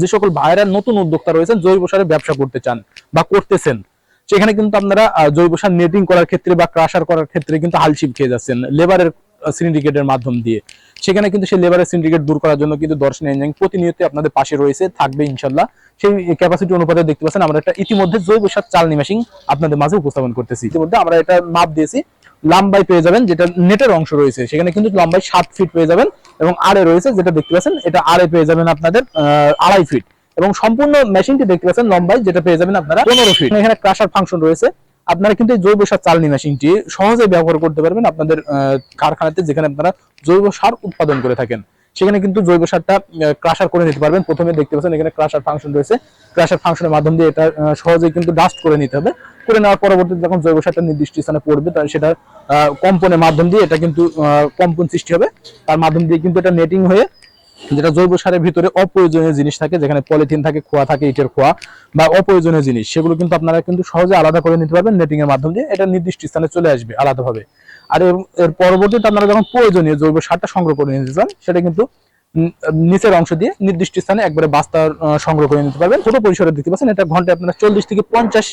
যে সকল ভাইরা নতুন উদ্যোক্তা রয়েছেন, জৈব সারের ব্যবসা করতে চান বা করতেছেন, সেখানে কিন্তু আপনারা জৈব সার নেটিং করার ক্ষেত্রে বা ক্রাশার করার ক্ষেত্রে কিন্তু হালশিপ খেয়ে যাচ্ছেন, লেবারের সিন্ডিকেটের মাধ্যম দিয়ে। সেখানে কিন্তু সেই লেবারের সিন্ডিকেট দূর করার জন্য কিন্তু দর্শন ইঞ্জিনিয়ারিং প্রতিনিয়ত আপনাদের পাশে রয়েছে, থাকবে ইনশাল্লাহ। সেই ক্যাপাসিটি অনুপাতে দেখতে পাচ্ছেন, আমরা একটা ইতিমধ্যে জৈব সার চালনি মেশিন আপনাদের মাঝে উপস্থাপন করতেছি। ইতিমধ্যে আমরা এটা মাপ দিয়েছি লাম্বাই পেয়ে যাবেন যেটা নেটের অংশ রয়েছে। সেখানে কিন্তু লম্বাই সাত ফিট পেয়ে যাবেন এবং আড়ে রয়েছে যেটা দেখতে পাচ্ছেন এটা আড়ে পেয়ে যাবেন আপনাদের আড়াই ফিট এবং সম্পূর্ণ মেশিনটি দেখতে পাচ্ছেন লম্বাই যেটা পেয়ে যাবেন আপনারা পনেরো ফিট এখানে ক্রাশার ফাংশন রয়েছে। আপনারা কিন্তু জৈব সার চালনি মেশিনটি সহজে ব্যবহার করতে পারবেন আপনাদের কারখানাতে যেখানে আপনারা জৈব সার উৎপাদন করে থাকেন। সেখানে কিন্তু জৈব সারটা ক্রাশার করে নিতে পারবেন। প্রথমে দেখতে পাচ্ছেন এখানে ক্রাশার ফাংশন রয়েছে। ক্রাশার ফাংশনের মাধ্যম দিয়ে এটা আহ, সহজেই কিন্তু ডাস্ট করে নিতে হবে। করে নেওয়ার পরবর্তীতে যখন জৈব সারটা নির্দিষ্ট স্থানে পড়বে, তাহলে সেটা কম্পনের মাধ্যম দিয়ে এটা কিন্তু কম্পন সৃষ্টি হবে। তার মাধ্যম দিয়ে কিন্তু এটা নেটিং হয়ে যেটা জৈব সারের ভিতরে অপ্রয়োজনীয় জিনিস থাকে, যেখানে পলিথিন থাকে, খোয়া থাকে, ইটের খোয়া, বা অপ্রয়োজনীয় জিনিস, সেগুলো কিন্তু আপনারা কিন্তু সহজে আলাদা করে নিতে পারবেন নেটিং এর মাধ্যম দিয়ে। এটা নির্দিষ্ট স্থানে চলে আসবে আলাদাভাবে। আর এর- পরবর্তীতে আপনারা যখন প্রয়োজনীয় জৈব সারটা সংগ্রহ করে নিতে চান, সেটা কিন্তু নিচের অংশ দিয়ে নির্দিষ্ট স্থানে একবারে বস্তা সংগ্রহ করে নিতে পারবেন। ছোট পরিসরে দেখতে পাচ্ছেন, এটা ঘন্টায় আপনারা চল্লিশ থেকে পঞ্চাশ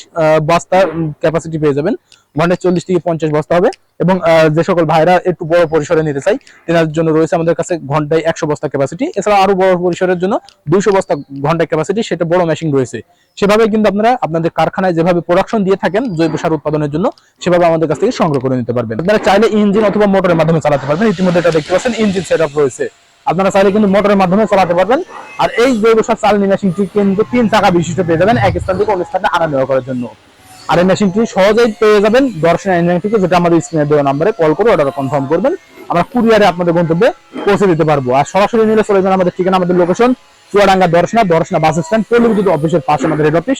বস্তা ক্যাপাসিটি পেয়ে যাবেন। ঘন্টায় চল্লিশ থেকে পঞ্চাশ বস্তা হবে এবং যে সকল ভাইরা একটু বড় পরিসরে নিতে চাই তেনার জন্য রয়েছে আমাদের কাছে ঘন্টায় একশো বস্তা ক্যাপাসিটি এছাড়া আরও বড় পরিসরের জন্য দুইশো বস্তা ঘন্টায় ক্যাপাসিটি সেটা বড় মেশিন রয়েছে। সেভাবে কিন্তু আপনারা আপনাদের কারখানায় যেভাবে প্রোডাকশন দিয়ে থাকেন, জৈব সার উৎপাদনের জন্য, সেভাবে আমাদের কাছ থেকে সংগ্রহ করে নিতে পারবেন। আপনারা চাইলে ইঞ্জিন অথবা মোটরের মাধ্যমে চালাতে পারবেন। ইতিমধ্যে এটা দেখতে পাচ্ছেন ইঞ্জিন সেট রয়েছে। আপনারা চাইলে কিন্তু মোটরের মাধ্যমে চালাতে পারবেন। আর এই জৈব সার চালনি মেশিনটি কিন্তু তিন চাকা বিশিষ্ট পেয়ে যাবেন, এক স্থান থেকে অন্য স্থানে আনা নেওয়া করার জন্য। আর এই মেশিনটি সহজেই পেয়ে যাবেন দর্শন ইঞ্জিনিয়ারিং থেকে, যেটা আমাদের স্ক্রিনে দেওয়া নাম্বারে কল করে অর্ডার কনফার্ম করবেন। আমরা কুরিয়ারে আপনাদের গন্তব্যে পৌঁছে দিতে পারব। আর সরাসরি নিলে চলে যাবেন আমাদের ঠিকানা, আমাদের location, Chuadanga Darshana Darshana bus stand পল্লী বিদ্যুৎ অফিসের পাশে আমাদের হেড অফিস